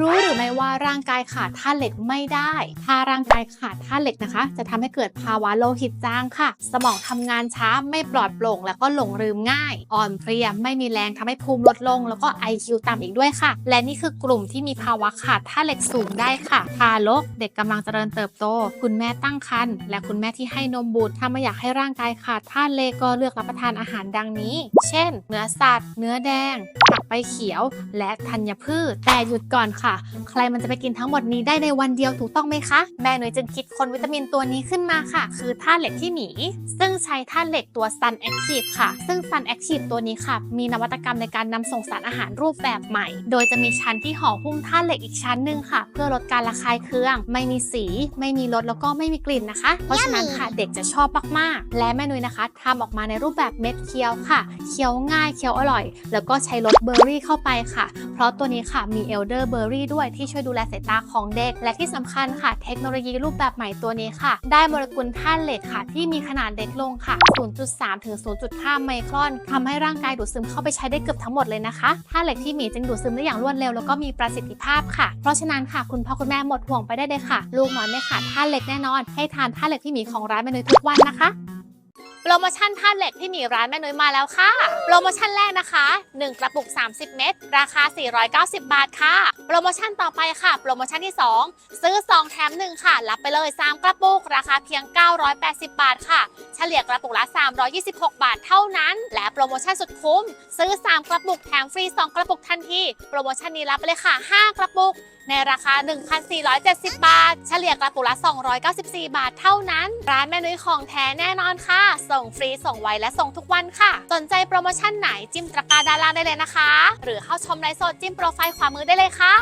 รู้หรือไม่ว่าร่างกายขาดธาตุเหล็กไม่ได้ ถ้าร่างกายขาดธาตุเหล็กนะคะ จะทำให้เกิดภาวะโลหิตจางค่ะ สมองทำงานช้าไม่ปลอดโปร่ง แล้วก็หลงลืมง่าย อ่อนเพลียไม่มีแรงทำให้ภูมิลดลง แล้วก็ IQ ต่ำอีกด้วยค่ะ และนี่คือกลุ่มที่มีภาวะขาดธาตุเหล็กสูงได้ค่ะทารกเด็กกำลังเจริญเติบโต คุณแม่ตั้งครรภ์และคุณแม่ที่ให้นมบุตรถ้าไม่อยากให้ร่างกายขาดธาตุเหล็กก็เลือกรับประทานอาหารดังนี้ เช่น เนื้อสัตว์ เนื้อแดงผักใบเขียว และธัญพืช แต่หยุดก่อนค่ะใครมันจะไปกินทั้งหมดนี้ได้ในวันเดียวถูกต้องไหมคะ แม่หน่วยจึงคิดค้นวิตามินตัวนี้ขึ้นมาค่ะ คือธาตุเหล็กที่หมี ซึ่งใช้ธาตุเหล็กตัว Sun Active ค่ะ ซึ่ง Sun Active ตัวนี้ค่ะ มีนวัตกรรมในการนำส่งสารอาหารรูปแบบใหม่ โดยจะมีชั้นที่ห่อหุ้มธาตุเหล็กอีกชั้นหนึ่งค่ะ เพื่อลดการระคายเคือง ไม่มีสี ไม่มีรสแล้วก็ไม่มีกลิ่นนะคะ เพราะฉะนั้นค่ะเด็กจะชอบมากๆ และแม่นุ้ยนะคะทำออกมาในรูปแบบเม็ดเคี้ยวค่ะ เคี้ยวง่ายเคี้ยวอร่อย แล้วก็ใช้รสเบอร์รี่เข้าไปค่ะ เพราะตัวนี้ค่ะมีเอลเดอร์เบอร์รี่ด้วยที่ช่วยดูแลสายตาของเด็ก และที่สำคัญค่ะ เทคโนโลยีรูปแบบใหม่ตัวนี้ค่ะ ได้โมเลกุลธาตุเหล็กค่ะ ที่มีขนาดเล็กลงค่ะ 0.3 ถึง 0.5 ไมครอนทำให้ร่างกายดูดซึมเข้าไปใช้ได้เกือบทั้งหมดเลยนะคะธาตุเหล็กที่มีจึงดูดซึมได้อย่างรวดเร็วแล้วก็มีประสิทธิภาพค่ะ เพราะฉะนั้นค่ะคุณพ่อคุณแม่หมดห่วงไปได้เลยค่ะ ลูกน้อยไม่ขาดธาตุเหล็กแน่นอน ให้ทานธาตุเหล็กที่มีของร้านเมนูทุกวันนะคะ โปรโมชั่นธาตุเหล็กที่มีร้านแม่นุ้ยมาแล้วค่ะ โปรโมชั่นแรกนะคะ 1 กระปุก 30 เม็ดราคา 490 บาทค่ะ โปรโมชั่นต่อไปค่ะ โปรโมชั่นที่ 2 ซื้อ 2 แถม 1 ค่ะ รับไปเลย 3 กระปุก ราคาเพียง 980 บาทค่ะ เฉลี่ยกระปุกละ 326 บาทเท่านั้น และโปรโมชั่นสุดคุ้ม ซื้อ 3 กระปุกแถมฟรี 2 กระปุกทันที โปรโมชั่นนี้รับไปเลยค่ะ 5 กระปุก ในราคา 1,470 บาท เฉลี่ยกระปุกละ 294 บาทเท่านั้น ร้านแม่นุ้ยของแท้แน่นอนค่ะ ส่งฟรีส่งไวและส่งทุกวันค่ะ สนใจโปรโมชั่นไหนจิ้มตะกร้าด้านล่างได้เลยนะคะ หรือเข้าชมไลฟ์สดจิ้มโปรไฟล์ขวามือได้เลยค่ะ